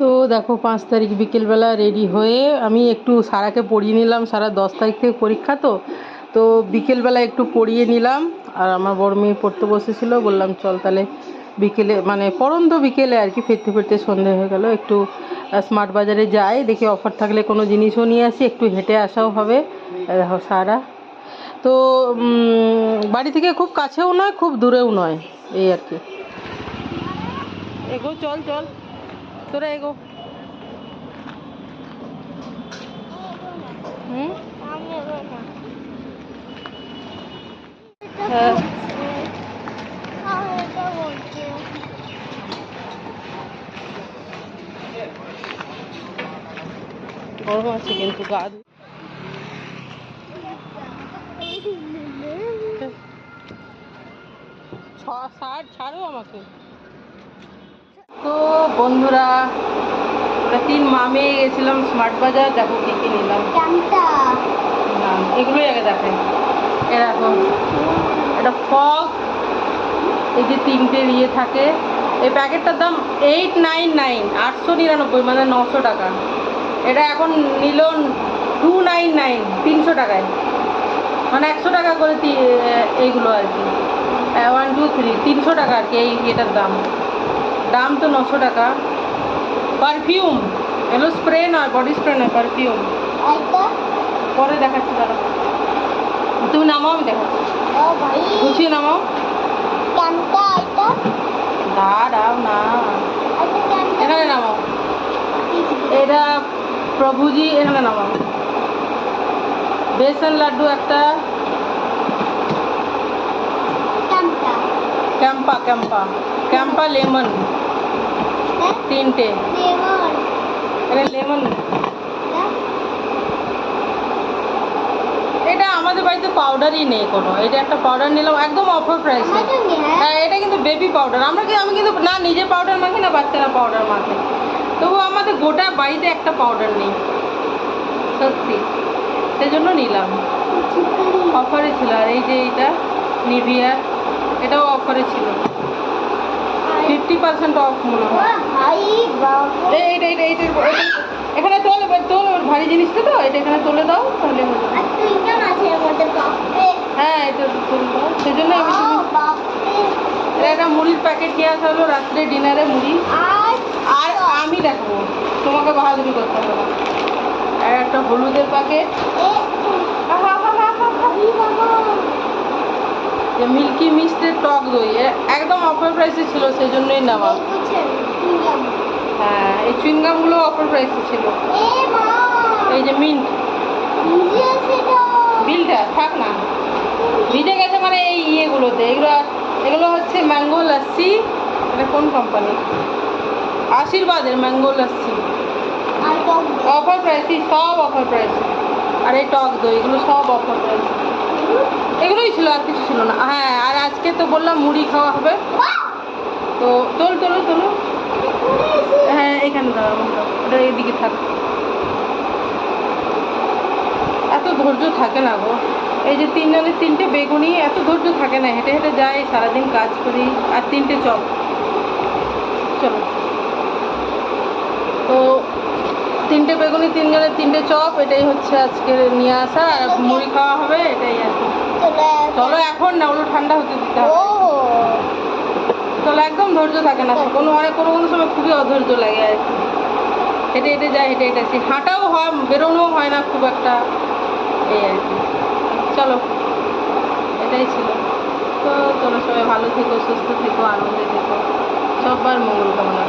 তো দেখো পাঁচ তারিখ বিকেলবেলা রেডি হয়ে আমি একটু সারাকে পড়িয়ে নিলাম, সারা দশ তারিখ থেকে পরীক্ষা তো। তো বিকেলবেলা একটু পড়িয়ে নিলাম, আর আমার বড় মেয়ে পড়তে বসেছিল, বললাম চল তাহলে বিকেলে মানে পরন্ত বিকেলে আর কি, ফিরতে ফিরতে সন্ধে হয়ে গেল, একটু স্মার্ট বাজারে যাই, দেখি অফার থাকলে কোনো জিনিসও নিয়ে আসি, একটু হেঁটে আসাও হবে, দেখো সারা। তো বাড়ি থেকে খুব কাছেও নয়, খুব দূরেও নয়, এই আর কি। এগো, চল চল। তোরা এগো। হুম? হ্যাঁ। গরম আছে কিন্তু গা ধু- ছ- ষাট ছাড়ো আমাকে। তো বন্ধুরা তিন মামে গেছিলাম স্মার্ট বাজার দেখো কি কি নিলাম। এগুলোই আগে দেখাই এ দেখো এটা ফগ এই যে তিনটে ইয়ে থাকে। এই প্যাকেটটার দাম এইট নাইন নাইন আটশো নিরানব্বই মানে নশো টাকা। এটা এখন নিল টু নাইন নাইন তিনশো টাকায়। মানে একশো টাকা করে এইগুলো আর কি। ওয়ান টু থ্রি তিনশো টাকা আর কি এই এটার দাম। দাম তো নশো টাকা। পারফিউম এগুলো স্প্রে নয় বডি স্প্রে নয় পারফিউম পরে দেখাচ্ছি দাঁড়া তুমি নামাও আমি দেখাচ্ছি। গুছিয়ে নামাও। দাঁড়াও না। এখানে নামাও। এটা প্রভুজি এখানে নামাও। বেসন লাড্ডু একটা। ক্যাম্পা ক্যাম্পা। ক্যাম্পা লেমন তিনটে এটা লেমন এটা আমাদের বাড়িতে পাউডারই নেই কোনো। এটা একটা পাউডার নিলাম একদম অফার প্রাইসে হ্যাঁ এটা কিন্তু বেবি পাউডার আমরা কি আমি কিন্তু না নিজে পাউডার মাখি না বাচ্চারা পাউডার মাখে। তবু আমাদের গোটা বাড়িতে একটা পাউডার নেই। সত্যি। সেজন্য নিলাম। অফারে ছিল। আর এই যে এইটা নিভিয়া এটাও অফারে ছিল। ফিফটি পার্সেন্ট অফ মনে হয়। এখানে তোল তোল ভারী জিনিসটা তো এটা এখানে তুলে দাও তাহলে হয়ে এটা তুলে দাও সেজন্য আমি তুমি একটা মুড়ির প্যাকেট নিয়ে আসা হলো রাত্রে ডিনারে মুড়ি। আর আমি দেখো তোমাকে বাহাদুরি করতে হবে আর একটা হলুদের প্যাকেট মিল্কি মিস্টের টক দই একদম অফার প্রাইসে ছিল সেই জন্যই নেওয়া হ্যাঁ এই চুইংগামগুলো অফার প্রাইসে ছিল। এই যে মিন্ট বিলটা থাক না। ভিজে গেছে মানে এই ইয়েগুলোতে এগুলো এগুলো হচ্ছে ম্যাঙ্গো লাস্সি এটা কোন কোম্পানি আশীর্বাদের ম্যাঙ্গো লাস্সি অফার প্রাইসই সব অফার প্রাইস আর এই টক দই এগুলো সব অফার প্রাইস এগুলোই ছিল আর কিছু ছিল না। হ্যাঁ আর আজকে তো বললাম মুড়ি খাওয়া হবে। তো তোল, তোলো তোলো। হ্যাঁ এখানে দাঁড়াও, ওটা এদিকে থাক। এত ধৈর্য থাকে না গো। এই যে তিনজনের তিনটে বেগুনি, এত ধৈর্য থাকে না, হেঁটে হেঁটে যাই, সারাদিন কাজ করি, আর তিনটে চপ। চলো তো তিনটে বেগুনি তিনজনের তিনটে চপ, এটাই হচ্ছে আজকে নিয়ে আসা। আর মুড়ি খাওয়া হবে, এটাই আর কি। চলো এখন না, ওগুলো ঠান্ডা হতে দিতে হবে। চলো একদম ধৈর্য থাকে না, কোনো অনেক কোনো কোনো সময় খুবই অধৈর্য লাগে আর কি। হেঁটে হেঁটে যায় হেঁটে হেঁটে আসি। হাঁটাও হয়, বেরোনোও হয় না খুব একটা। এই আর কি। চলো, এটাই ছিল। তো তোমরা সবাই ভালো থেকো, সুস্থ থেকো, আনন্দে থেকো। সবার মঙ্গল কামনা